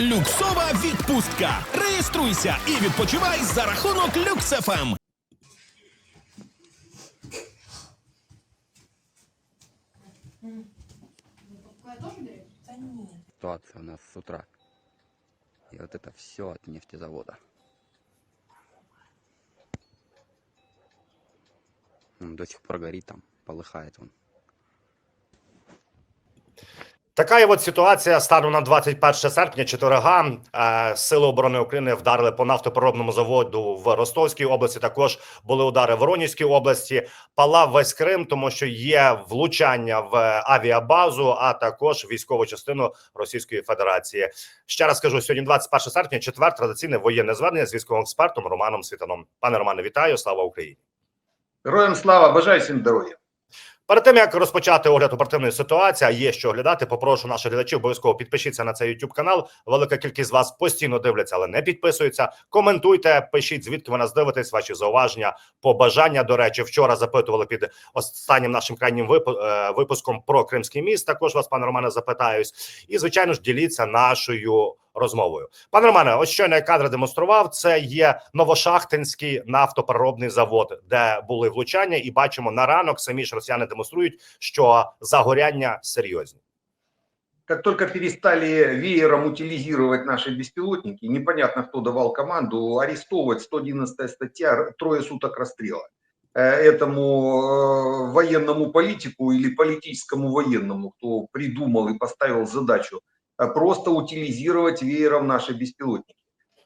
Люксова відпустка. Реєструйся і відпочивай за рахунок Ем. Люксефем. ситуация у нас с утра. И вот это все от нефтезавода. Он до сих пор горит там, полыхает он. Така от ситуація станом на 21 серпня. Четверга е, сили оборони України вдарили по нафтопереробному заводу в Ростовській області. Також були удари в Воронівській області. Палав весь Крим, тому що є влучання в авіабазу, а також військову частину Російської Федерації. Ще раз кажу: сьогодні 21 серпня, четвер, традиційне воєнне звернення з військовим експертом Романом Світаном. Пане Романе, вітаю! Слава Україні! Героям слава, бажаю всім здоров'я. Перед тим як розпочати огляд оперативної ситуації, а є що оглядати. Попрошу наших глядачів обов'язково підпишіться на цей YouTube канал. Велика кількість з вас постійно дивляться, але не підписуються. Коментуйте, пишіть звідки ви нас дивитесь, ваші зауваження, побажання. До речі, вчора запитували під останнім нашим крайнім е, випуском про Кримський міст. Також вас, пане Романе, запитаюсь. І звичайно ж діліться нашою розмовою. Пане Романе, ось щойно я кадри демонстрував. Це є Новошахтинський нафтопереробний завод, де були влучання, і бачимо на ранок. Самі ж росіяни демонструють, що загоряння серйозні. Как только перестали веером утилизировать наши беспилотники, непонятно, кто давал команду арестовывать 111 статья «Трое суток расстрела». Э, Этому э, военному политику или политическому военному, кто придумал и поставил задачу э, просто утилизировать веером наши беспилотники.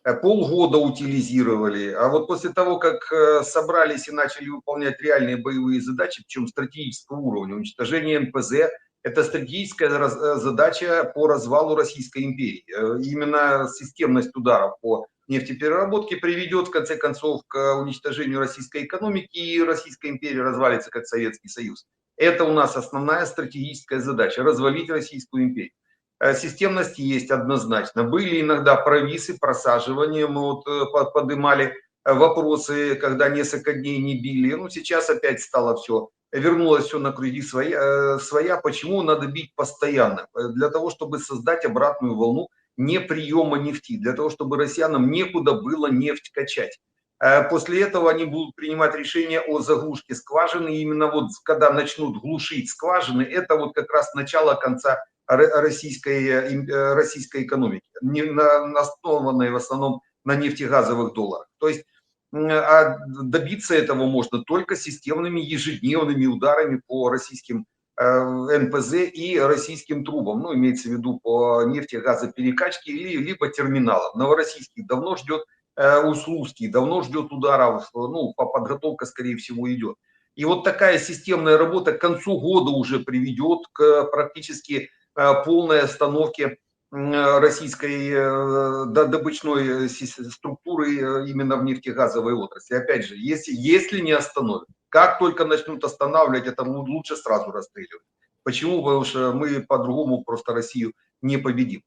Э, Полгода утилизировали, а вот после того, как э, собрались и начали выполнять реальные боевые задачи, причем стратегического уровня, уничтожение НПЗ, это стратегическая э, задача по развалу Российской империи. Э, Именно системность ударов по нефтепереработке приведет, в конце концов, к уничтожению российской экономики, и Российская империя развалится как Советский Союз. Это у нас основная стратегическая задача – развалить Российскую империю. Э, Системность есть однозначно. Были иногда провисы, просаживания, мы вот э, по- подымали э, вопросы, когда несколько дней не били. Ну, сейчас опять стало все вернулось все на круги своя, своя. Почему надо бить постоянно? Для того, чтобы создать обратную волну неприема нефти, для того, чтобы россиянам некуда было нефть качать. После этого они будут принимать решение о заглушке скважины. Именно вот когда начнут глушить скважины, это вот как раз начало конца российской, э, э, российской экономики, не на, основанной в основном на нефтегазовых долларах. То есть а добиться этого можно только системными ежедневными ударами по российским э, НПЗ и российским трубам, ну, имеется в виду по нефтегазоперекачке или, либо терминалам. Новороссийский давно ждет, э, Услугский давно ждет ударов, ну, по подготовка, скорее всего, идет. И вот такая системная работа к концу года уже приведет к практически полной остановке м, российской э, до- добычной э, структуры э, именно в нефтегазовой отрасли. Опять же, если, если не остановят, как только начнут останавливать, это лу- лучше сразу расстреливать. Почему? Потому что мы по-другому просто Россию не победим.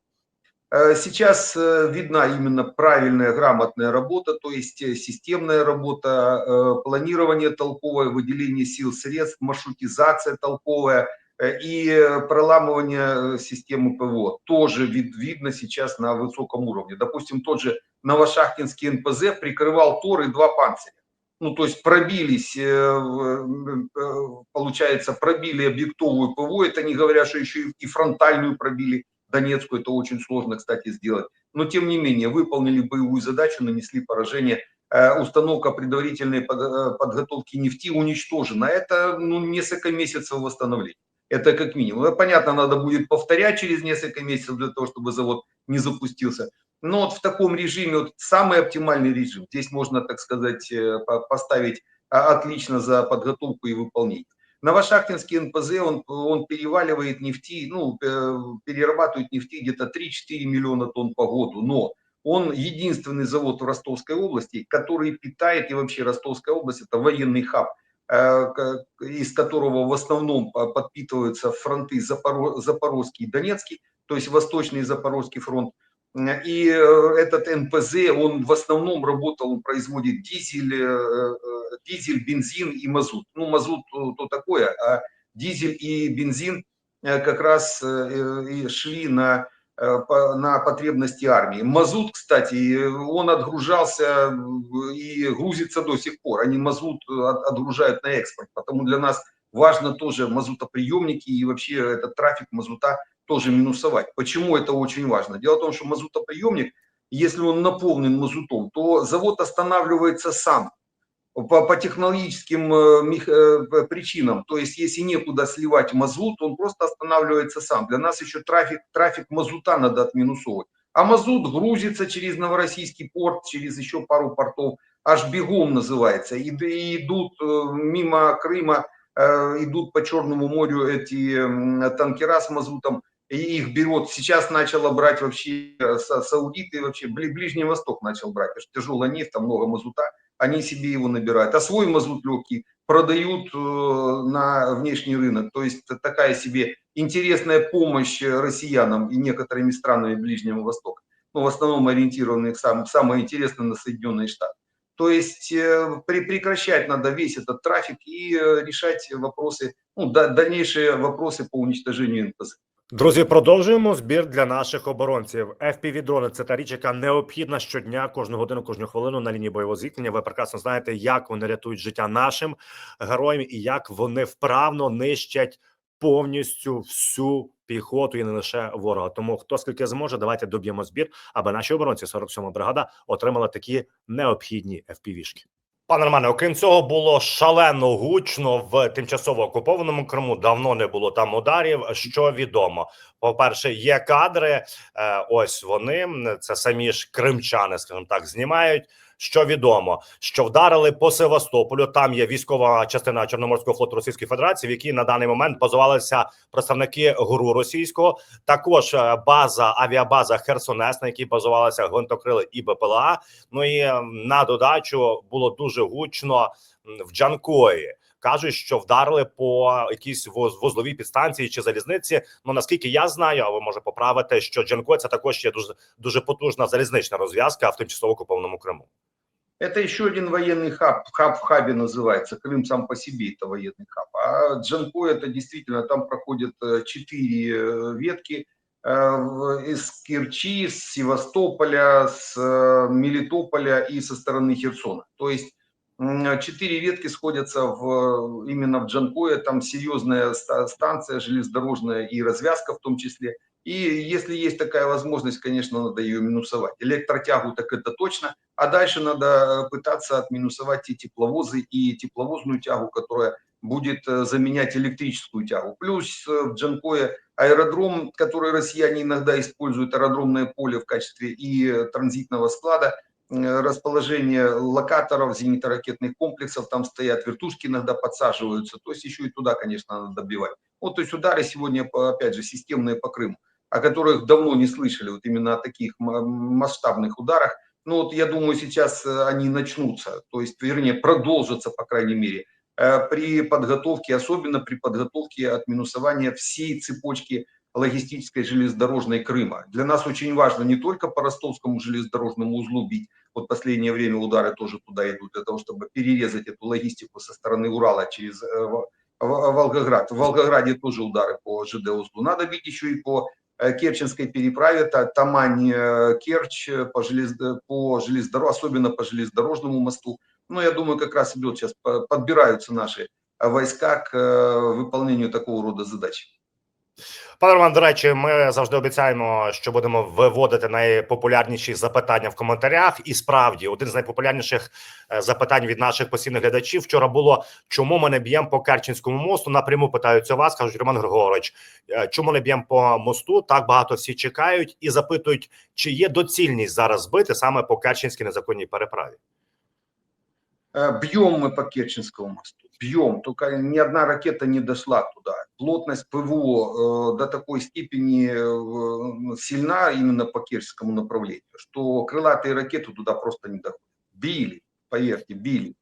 Э, Сейчас э, видна именно правильная, грамотная работа, то есть э, системная работа, э, планирование толковое, выделение сил, средств, маршрутизация толковая э, и э, проламывание э, системы ПВО. Тоже вид- видно сейчас на высоком уровне. Допустим, тот же Новошахтинский НПЗ прикрывал Тор и два панциря. Ну, то есть пробились, э, э, получается, пробили объектовую ПВО, это не говоря, что еще и- фронтальную пробили, Донецкую, это очень сложно, кстати, сделать. Но, тем не менее, выполнили боевую задачу, нанесли поражение. Э, Установка предварительной под- э, подготовки нефти уничтожена. Это ну, несколько месяцев восстановления. Это как минимум. Понятно, надо будет повторять через несколько месяцев для того, чтобы завод не запустился. Но вот в таком режиме, вот самый оптимальный режим, здесь можно, так сказать, э, по- поставить а, отлично за подготовку и выполнение. Новошахтинский НПЗ, он, он переваливает нефти, ну, э, перерабатывает нефти где-то 3-4 миллиона тонн по году, но он единственный завод в Ростовской области, который питает, и вообще Ростовская область это военный хаб, из которого в основном по- подпитываются фронты Запоро- Запорожский и Донецкий, то есть Восточный Запорожский фронт. И э, этот НПЗ, он в основном работал, он производит дизель, э, э, дизель, бензин и мазут. Ну, мазут то, такое, а дизель и бензин э, как раз э, шли на э, на потребности армии. Мазут, кстати, он отгружался э, и грузится до сих пор. Они мазут от- отгружают на экспорт, потому для нас важно тоже мазутоприемники и вообще этот трафик мазута тоже минусовать. Почему это очень важно? Дело в том, что мазутоприемник, если он наполнен мазутом, то завод останавливается сам по, по технологическим э, э, причинам. То есть, если некуда сливать мазут, он просто останавливается сам. Для нас еще трафик, трафик мазута надо отминусовывать. А мазут грузится через Новороссийский порт, через еще пару портов, аж бегом называется. И, и идут э, мимо Крыма, э, идут по Черному морю эти м, танкера с мазутом, и их берет, сейчас начало брать вообще э, са- саудиты, вообще Бли- Ближний Восток начал брать, потому что тяжелая нефть, там много мазута, они себе его набирают. А свой мазут легкий продают э, на внешний рынок. То есть такая себе интересная помощь россиянам и некоторыми странами Ближнего Востока. Ну, в основном ориентированных сам, самое интересное на Соединенные Штаты. То есть э, при, прекращать надо весь этот трафик и э, решать вопросы, ну, да- дальнейшие вопросы по уничтожению НПЗ. Друзі, продовжуємо збір для наших оборонців. FPV-дрони – це та річ, яка необхідна щодня, кожну годину, кожну хвилину на лінії бойового зіткнення. Ви прекрасно знаєте, як вони рятують життя нашим героям і як вони вправно нищать повністю всю піхоту і не лише ворога. Тому хто скільки зможе, давайте доб'ємо збір, аби наші оборонці 47 бригада отримали такі необхідні FPV-шки. Пане Романе, окрім цього, було шалено гучно в тимчасово окупованому Криму. Давно не було там ударів. Що відомо? По перше, є кадри. е, Ось вони це самі ж кримчани, скажімо так, знімають. Що відомо, що вдарили по Севастополю. Там є військова частина Чорноморського флоту Російської Федерації, в якій на даний момент базувалися представники ГУРу російського. Також е, база авіабаза Херсонес, на якій базувалися гвинтокрили і БПЛА. Ну і на додачу було дуже гучно в Джанкої Кажуть, що вдарили по якійсь воз- вузловій підстанції чи залізниці. Ну наскільки я знаю, а ви може поправити, що Джанкой це також є дуже дуже потужна залізнична розв'язка в тимчасово окупованому Криму. Это еще один военный хаб, хаб в хабе называется. Крым сам по себе это военный хаб. А Джанкой это действительно, там проходят э, четыре э, ветки э, в- из Керчи, с Севастополя, с э, Мелитополя и со стороны Херсона. То есть м, четыре ветки сходятся в, именно в Джанкое, там серьезная ста- станция железнодорожная и развязка в том числе. И если есть такая возможность, конечно, надо ее минусовать. Электротягу так это точно, а дальше надо э, пытаться отминусовать те тепловозы и тепловозную тягу, которая будет э, заменять электрическую тягу. Плюс э, в Джанкое аэродром, который россияне иногда используют, аэродромное поле в качестве и транзитного склада, расположение локаторов, зенитно-ракетных комплексов, там стоят вертушки, иногда подсаживаются, то есть еще и туда, конечно, надо добивать. Вот, то есть удары сегодня, опять же, системные по Крыму, о которых давно не слышали, вот именно о таких масштабных ударах. Ну вот я думаю, сейчас э, они начнутся, то есть, вернее, продолжатся, по крайней мере, э, при подготовке, особенно при подготовке отминусования всей цепочки логистической железнодорожной Крыма. Для нас очень важно не только по ростовскому железнодорожному узлу бить, вот последнее время удары тоже туда идут, для того, чтобы перерезать эту логистику со стороны Урала через э, Во- Во- Волгоград. В Волгограде тоже удары по ЖД узлу. Надо бить еще и по э, Керченской переправе, Та- Тамань, э, Керчь, э, по, желез... по железнодорожному, особенно по железнодорожному мосту. Ну, я думаю, как раз идет сейчас, по- подбираются наши войска к выполнению такого рода задач. Пане Роман, до речі, ми завжди обіцяємо, що будемо виводити найпопулярніші запитання в коментарях. І справді, один з найпопулярніших е, запитань від наших постійних глядачів вчора було: чому ми не б'ємо по Керченському мосту? Напряму питаються вас, кажуть Роман Григорович. е, Чому не б'ємо по мосту? Так багато всі чекають і запитують, чи є доцільність зараз збити саме по Керченській незаконній переправі. Э, Бьем мы по Керченскому мосту, бьем, только ни одна ракета не дошла туда. Плотность ПВО э, до такой степени э, сильна именно по Керченскому направлению, что крылатые ракеты туда просто не доходят. Били, поверьте, били.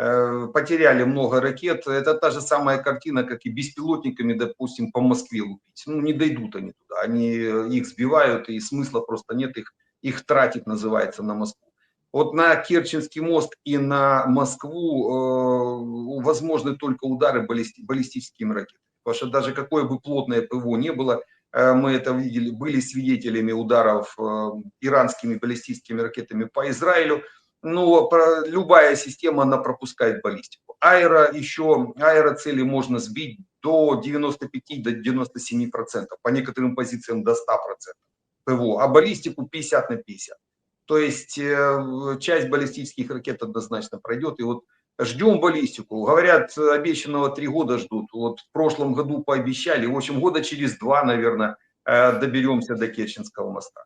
Э, Потеряли много ракет. Это та же самая картина, как и беспилотниками, допустим, по Москве лупить. Ну, не дойдут они туда. Они э, их сбивают, и смысла просто нет их, их тратить, называется, на Москву. Вот на Керченский мост и на Москву э, возможны только удары баллисти- баллистическими ракетами. Потому что даже какое бы плотное ПВО не было, э, мы это видели, были свидетелями ударов э, иранскими баллистическими ракетами по Израилю. Но любая система, она пропускает баллистику. Аэро еще, аэроцели можно сбить до 95 до 97 процентов, по некоторым позициям до 100 процентов ПВО, а баллистику 50 на 50. То есть э, часть баллистических ракет однозначно пройдет. И вот ждем баллистику. Говорят, обещанного три года ждут. Вот в прошлом году пообещали. В общем, года через два, наверное, э, доберемся до Керченского моста.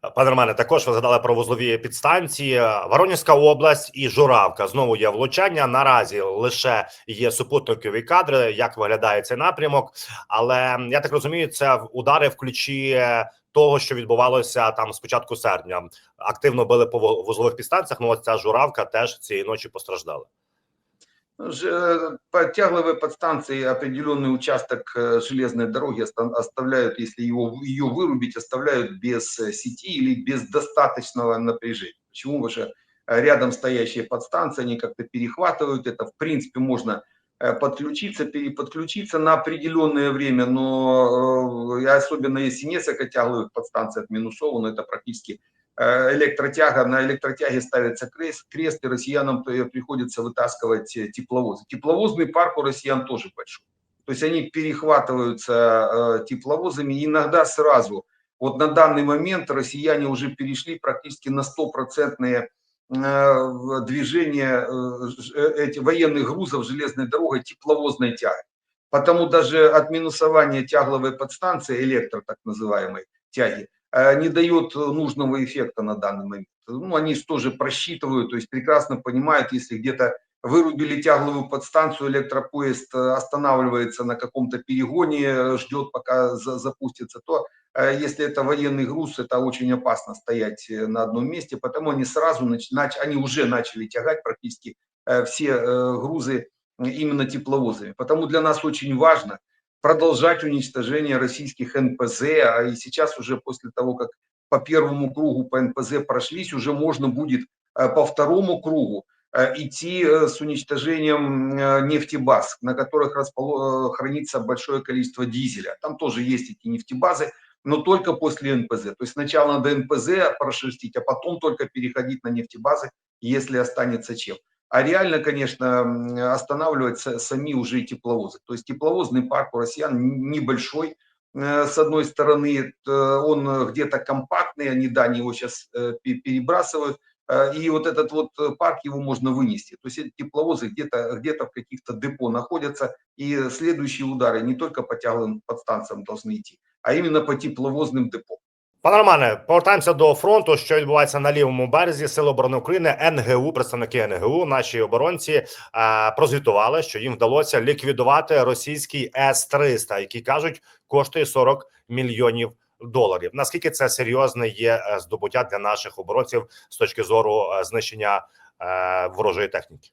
Пане Романе, також ви згадали про вузлові підстанції. Воронівська область і Журавка знову є влучання. Наразі лише є супутникові кадри, як виглядає цей напрямок. Але я так розумію, це удари в ключі того, що відбувалося там з початку серпня. Активно били по вузлових підстанціях. Ну, ця журавка теж цієї ночі постраждала. Тягловые подстанции определенный участок э, железной дороги оставляют, если его, ее вырубить, оставляют без э, сети или без достаточного напряжения. Почему же э, рядом стоящие подстанции, они как-то перехватывают это, в принципе, можно подключиться, переподключиться на определенное время, но особенно если несколько тягловых подстанций отминусовано, это практически Э, электротяга, на электротяге ставится крест, крест и россиянам приходится вытаскивать э, тепловозы. Тепловозный парк у россиян тоже большой. То есть они перехватываются э, тепловозами иногда сразу. Вот на данный момент россияне уже перешли практически на стопроцентные движение эти, военных грузов железной дорогой тепловозной тяги. Потому даже отминусование тягловой подстанции, электро так называемой тяги, Э, не дает нужного эффекта на данный момент. Ну, они тоже просчитывают, то есть прекрасно понимают, если где-то вырубили тягловую подстанцию, электропоезд э, останавливается на каком-то перегоне, э, ждет, пока запустится, то если это военный груз, это очень опасно стоять на одном месте, потому они сразу, нач, они уже начали тягать практически все грузы именно тепловозами. Потому для нас очень важно, продолжать уничтожение российских НПЗ, а и сейчас уже после того, как по первому кругу по НПЗ прошлись, уже можно будет э, по второму кругу э, идти э, с уничтожением нефтебаз, на которых хранится большое количество дизеля. Там тоже есть эти нефтебазы, но только после НПЗ. То есть сначала надо НПЗ прошерстить, а потом только переходить на нефтебазы, если останется чем а реально, конечно, останавливать сами уже тепловозы. То есть тепловозный парк у россиян небольшой, э, с одной стороны, он где-то компактный, они, да, они его сейчас э, перебрасывают, э, и вот этот вот парк его можно вынести. То есть эти тепловозы где-то где, в каких-то депо находятся, и следующие удары не только по тяглым подстанциям должны идти, а именно по тепловозным депо. Пане Романе, повертаємося до фронту. Що відбувається на лівому березі Сили оборони України, НГУ, представники НГУ, наші оборонці е, прозвітували, що їм вдалося ліквідувати російський С-300, який кажуть коштує 40 мільйонів доларів. Наскільки це серйозне є е, здобуття для наших оборонців з точки зору е, знищення ворожої техніки?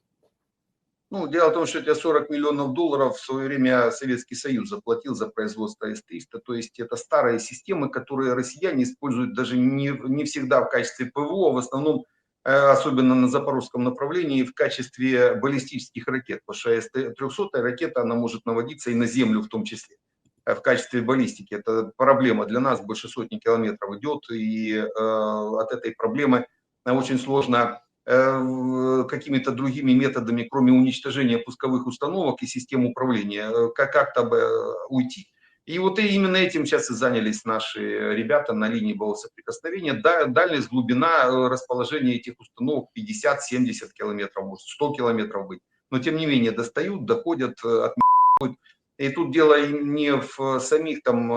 Ну, дело в том, что эти 40 миллионов долларов в свое время Советский Союз заплатил за производство С-300. То есть это старые системы, которые россияне используют даже не, не всегда в качестве ПВО, а в основном, э, особенно на запорожском направлении, в качестве баллистических ракет. Потому что С-300 ракета, она может наводиться и на землю в том числе э, в качестве баллистики. Это проблема для нас, больше сотни километров идет, и э, от этой проблемы очень сложно какими-то другими методами, кроме уничтожения пусковых установок и систем управления, э, как- как-то бы э, уйти. И вот именно этим сейчас и занялись наши ребята на линии боевого соприкосновения. Да, дальность, глубина расположения этих установок 50-70 километров, может 100 километров быть. Но тем не менее достают, доходят, отмечают. И тут дело не в самих там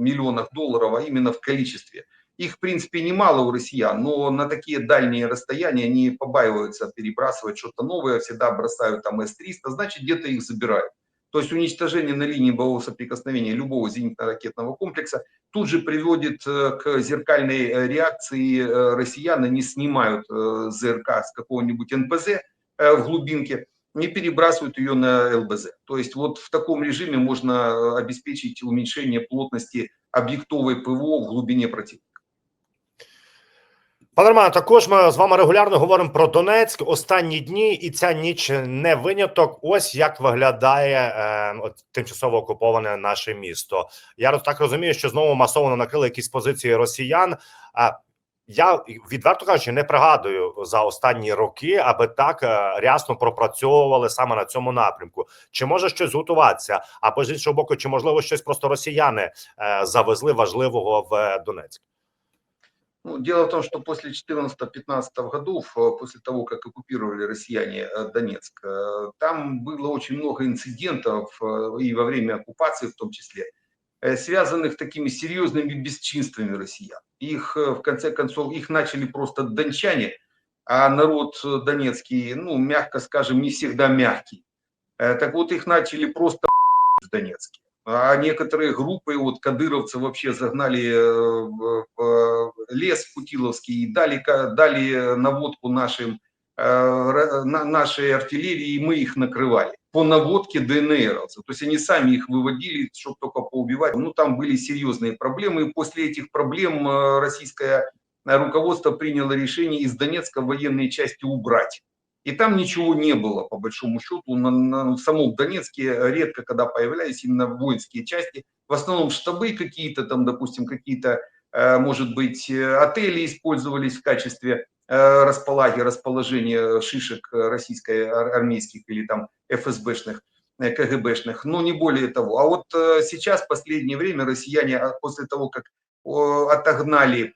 миллионах долларов, а именно в количестве. Их, в принципе, немало у россиян, но на такие дальние расстояния они побаиваются перебрасывать что-то новое, всегда бросают там С-300, значит, где-то их забирают. То есть уничтожение на линии боевого соприкосновения любого зенитно-ракетного комплекса тут же приводит э, к зеркальной э, реакции э, россиян. Они снимают ЗРК с какого-нибудь НПЗ в глубинке и перебрасывают ее на ЛБЗ. То есть вот в таком режиме можно обеспечить уменьшение плотности объектовой ПВО в глубине противника. Пане Романе, також ми з вами регулярно говоримо про Донецьк останні дні, і ця ніч не виняток. Ось як виглядає е, от, тимчасово окуповане наше місто. Я так розумію, що знову масово накрили якісь позиції росіян. А я відверто кажучи, не пригадую за останні роки, аби так е, рясно пропрацьовували саме на цьому напрямку. Чи може щось готуватися? Або з іншого боку, чи можливо щось просто росіяни е, завезли важливого в е, Донецьк? Ну, дело в том, что после 14-15 годов, э, после того, как оккупировали россияне э, Донецк, э, там было очень много инцидентов и во время оккупации в том числе, связанных такими серьезными бесчинствами россиян. Их, в конце концов, их начали просто дончане, а народ донецкий, ну, мягко скажем, не всегда мягкий. Так вот, их начали просто в Донецке. А некоторые группы, вот кадыровцы вообще загнали э, в в лес Путиловский и дали, дали наводку нашим, э, нашей артиллерии, и мы их накрывали по наводке ДНРовцев. То есть они сами их выводили, чтобы только поубивать. Ну, там были серьезные проблемы, и после этих проблем э, российское э, руководство приняло решение из Донецка военные части убрать. И там ничего не было, по большому счету. На, на- в самом Донецке редко когда появлялись именно воинские части. В основном штабы какие-то там, допустим, какие-то, э, может быть, отели использовались в качестве э, располаги, расположения шишек российской ар- армейских или там ФСБшных, э, КГБшных, но не более того. А вот э, сейчас, в последнее время, россияне а, после того, как отогнали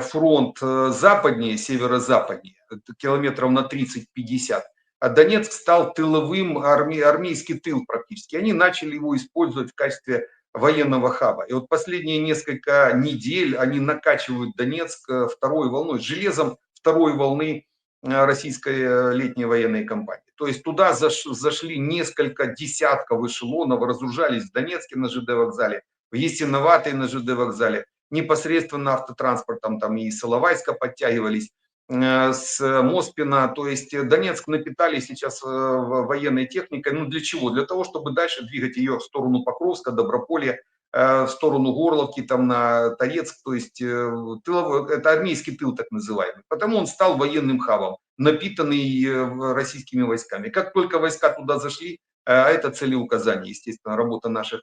фронт э, западнее, северо-западнее, это километров на 30-50, а Донецк стал тыловым, арме- армейский тыл практически. Они начали его использовать в качестве военного хаба. И вот последние несколько недель они накачивают Донецк э, второй волной, железом второй волны э, российской э, летней военной кампании. То есть туда заш- зашли несколько десятков эшелонов, разгружались в Донецке на ЖД вокзале, в Ясиноватой на ЖД вокзале, непосредственно автотранспортом там и с Иловайска подтягивались, э, с Моспина, то есть э, Донецк напитали сейчас э, военной техникой, ну для чего? Для того, чтобы дальше двигать ее в сторону Покровска, Доброполья, э, в сторону Горловки, там на Торецк, то есть тыловой, это армейский тыл так называемый. Потому он стал военным хабом, напитанный российскими войсками. Как только войска туда зашли, а это целеуказание, естественно, работа наших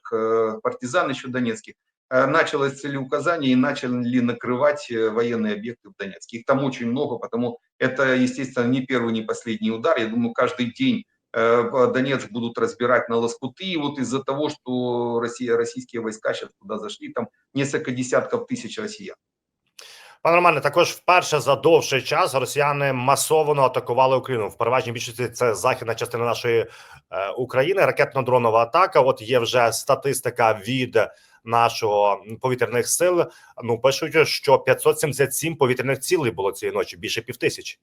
партизан еще донецких, началось целеуказание и начали накрывать э, военные объекты в Донецке. Их там очень много, потому это, естественно, не первый, не последний удар. Я думаю, каждый день э, Донецк будут разбирать на лоскуты. И вот из-за того, что Россия, российские войска сейчас туда зашли, там несколько десятков тысяч россиян. Пане Романе, також вперше за довший час росіяни масово атакували Україну. В переважній більшості це західна частина нашої е, України. Ракетно-дронова атака. От є вже статистика від нашого повітряних сил. Ну пишуть, що 577 повітряних цілей було цієї ночі, більше півтисячі.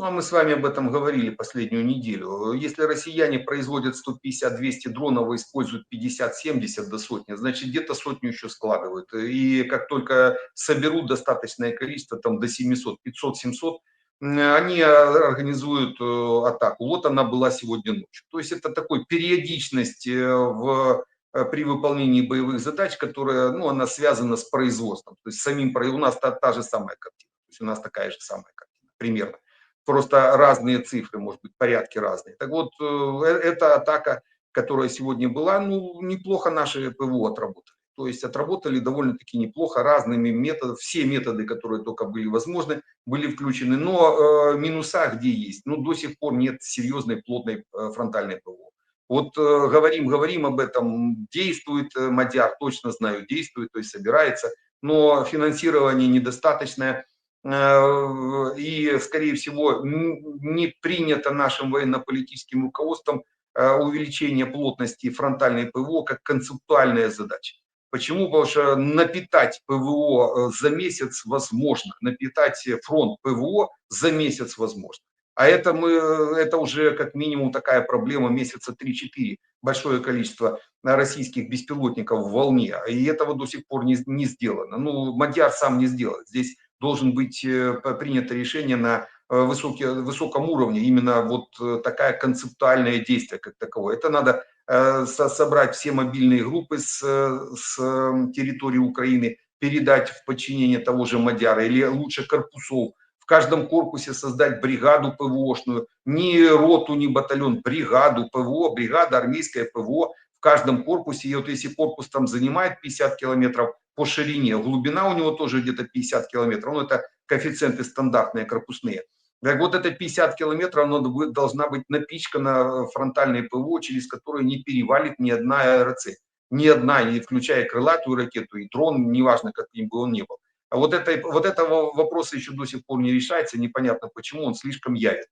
Ну, а мы с вами об этом говорили последнюю неделю. Если россияне производят 150-200 дронов и используют 50-70 до сотни, значит, где-то сотню еще складывают. И как только соберут достаточное количество, там до 700, 500-700, м, они а, организуют э, атаку. Вот она была сегодня ночью. То есть это такой периодичность э, в э, при выполнении боевых задач, которая, ну, она связана с производством. То есть самим, у нас та, та же самая картина. То есть у нас такая же самая картина, примерно просто разные цифры, может быть, порядки разные. Так вот, э, э, эта атака, которая сегодня была, ну, неплохо наши ПВО отработали. То есть отработали довольно-таки неплохо разными методами, все методы, которые только были возможны, были включены. Но э, минуса где есть? Ну, до сих пор нет серьезной плотной э, фронтальной ПВО. Вот э, говорим, говорим об этом, действует э, Мадяр, точно знаю, действует, то есть собирается, но финансирование недостаточное, и, скорее всего, не принято нашим военно-политическим руководством э, увеличение плотности фронтальной ПВО как концептуальная задача. Почему? Потому что напитать ПВО э, за месяц возможно, напитать фронт ПВО за месяц возможно. А это, мы, э, это уже как минимум такая проблема месяца 3-4. Большое количество э, российских беспилотников в волне. И этого до сих пор не, не сделано. Ну, Мадьяр сам не сделает. Здесь должен быть э, принято решение на э, высоке- высоком уровне, именно вот э, такая концептуальное действие как таковое. Это надо со- собрать все мобильные группы с, с э, территории Украины, передать в подчинение того же Мадяра, или лучше корпусов, в каждом корпусе создать бригаду ПВОшную, не роту, не батальон, бригаду ПВО, бригада армейская ПВО в каждом корпусе. И вот если корпус там занимает 50 километров по ширине, глубина у него тоже где-то 50 километров, ну это коэффициенты стандартные, корпусные. Так вот это 50 километров, оно будет- должна быть напичкана фронтальной ПВО, через которую не перевалит ни одна аэроцель. Ни одна, и включая крылатую ракету, и дрон, неважно, каким бы он ни был. А вот, это, вот этого вопроса еще до сих пор не решается, непонятно почему, он слишком явен.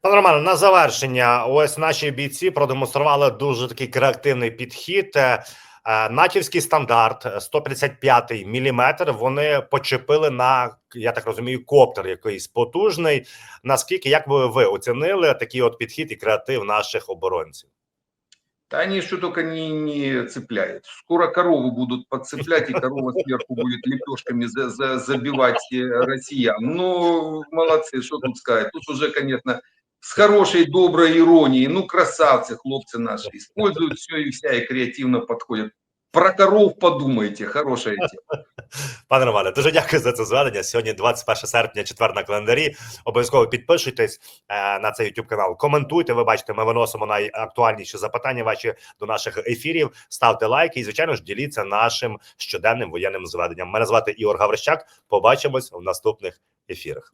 Пане Романе, на завершення, ось наші бійці продемонстрували дуже такий креативний підхід. Е, е, Натівський стандарт 155 міліметр. Вони почепили на я так розумію, коптер якийсь потужний. Наскільки як би ви оцінили такий от підхід і креатив наших оборонців? Да они что только не, не цепляют. Скоро корову будут подцеплять, и корова сверху будет лепешками за, за- забивать э, россиян. Ну, молодцы, что тут сказать. Тут уже, конечно, с хорошей, доброй иронией. Ну, красавцы, хлопцы наши. Используют все и вся, и креативно подходят. Про коров подумайте, хорошая тема. Пане Романе, дуже дякую за це зведення. Сьогодні 21 серпня, четвер на календарі. Обов'язково підписуйтесь е, на цей YouTube канал. Коментуйте. Ви бачите, ми виносимо найактуальніші запитання ваші до наших ефірів. Ставте лайки і, звичайно ж, діліться нашим щоденним воєнним зведенням. Мене звати Ігор Гаврищак. Побачимось в наступних ефірах.